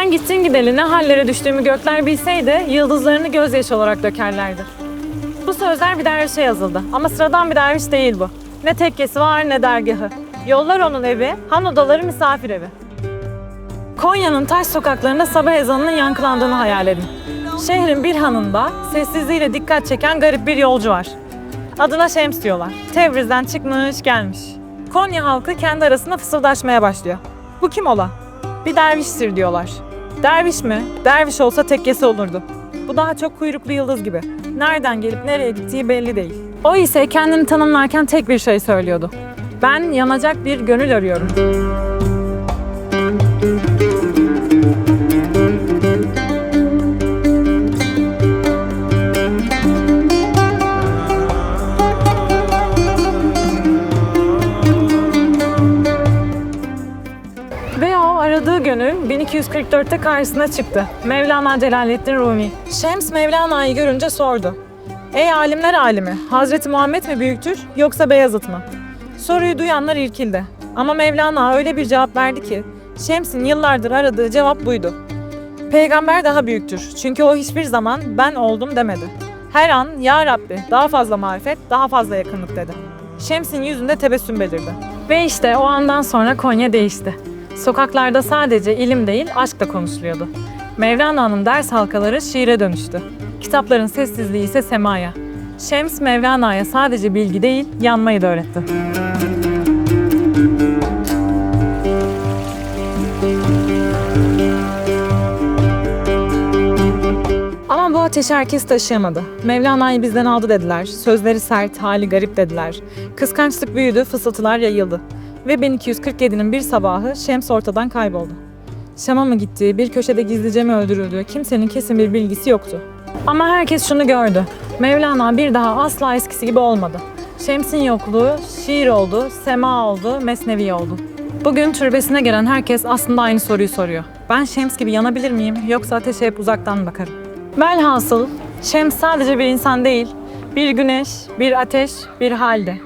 Gittin gideli ne hallere düştüğümü gökler bilseydi yıldızlarını gözyaşı olarak dökerlerdi. Bu sözler bir dervişe yazıldı ama sıradan bir derviş değil bu. Ne tekkesi var ne dergahı. Yollar onun evi, han odaları misafir evi. Konya'nın taş sokaklarında sabah ezanının yankılandığını hayal edin. Şehrin bir hanında sessizliğiyle dikkat çeken garip bir yolcu var. Adına Şems diyorlar. Tebriz'den çıkmış gelmiş. Konya halkı kendi arasında fısıldaşmaya başlıyor. Bu kim ola? Bir derviştir diyorlar. Derviş mi? Derviş olsa tekkesi olurdu. Bu daha çok kuyruklu yıldız gibi. Nereden gelip nereye gittiği belli değil. O ise kendini tanımlarken tek bir şey söylüyordu. Ben yanacak bir gönül arıyorum. Ve o aradığı gönül 1244'te karşısına çıktı. Mevlana Celaleddin Rumi. Şems Mevlana'yı görünce sordu. Ey alimler alimi, Hazreti Muhammed mi büyüktür yoksa Beyazıt mı? Soruyu duyanlar irkildi. Ama Mevlana öyle bir cevap verdi ki Şems'in yıllardır aradığı cevap buydu. Peygamber daha büyüktür. Çünkü o hiçbir zaman ben oldum demedi. Her an ya Rabbi daha fazla marifet, daha fazla yakınlık dedi. Şems'in yüzünde tebessüm belirdi. Ve işte o andan sonra Konya değişti. Sokaklarda sadece ilim değil, aşk da konuşuluyordu. Mevlana'nın ders halkaları şiire dönüştü. Kitapların sessizliği ise semaya. Şems Mevlana'ya sadece bilgi değil, yanmayı da öğretti. Ama bu ateşi herkes taşıyamadı. Mevlana'yı bizden aldı dediler. Sözleri sert, hali garip dediler. Kıskançlık büyüdü, fısıltılar yayıldı. Ve 1247'nin bir sabahı Şems ortadan kayboldu. Şam'a mı gitti, bir köşede gizlice mi öldürüldü, kimsenin kesin bir bilgisi yoktu. Ama herkes şunu gördü. Mevlana bir daha asla eskisi gibi olmadı. Şems'in yokluğu şiir oldu, sema oldu, mesnevi oldu. Bugün türbesine gelen herkes aslında aynı soruyu soruyor. Ben Şems gibi yanabilir miyim yoksa ateşe hep uzaktan bakarım? Velhasıl Şems sadece bir insan değil, bir güneş, bir ateş, bir halde.